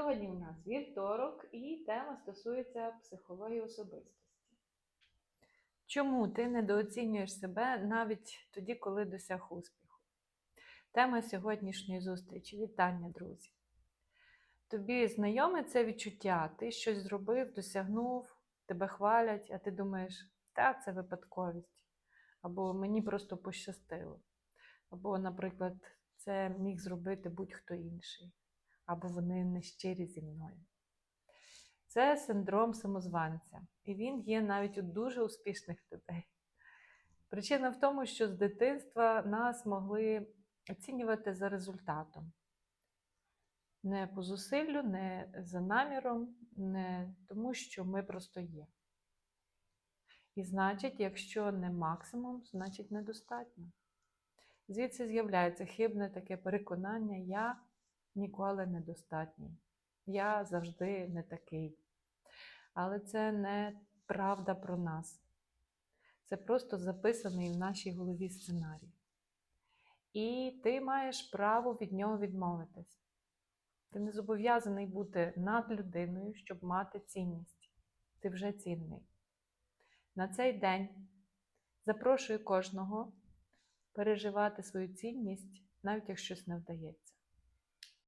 Сьогодні у нас вівторок і тема стосується психології особистості. Чому ти недооцінюєш себе навіть тоді, коли досяг успіху? Тема сьогоднішньої зустрічі. Вітання, друзі! Тобі знайоме це відчуття, ти щось зробив, досягнув, тебе хвалять, а ти думаєш, та це випадковість, або мені просто пощастило. Або, наприклад, це міг зробити будь-хто інший, або вони не щирі зі мною. Це синдром самозванця, і він є навіть у дуже успішних людей. Причина в тому, що з дитинства нас могли оцінювати за результатом. Не по зусиллю, не за наміром, не тому, що ми просто є. І значить, якщо не максимум, значить недостатньо. Звідси з'являється хибне таке переконання: я ніколи недостатній, я завжди не такий. Але це не правда про нас. Це просто записаний в нашій голові сценарій. І ти маєш право від нього відмовитись. Ти не зобов'язаний бути над людиною, щоб мати цінність. Ти вже цінний. На цей день запрошую кожного переживати свою цінність, навіть якщо щось не вдається.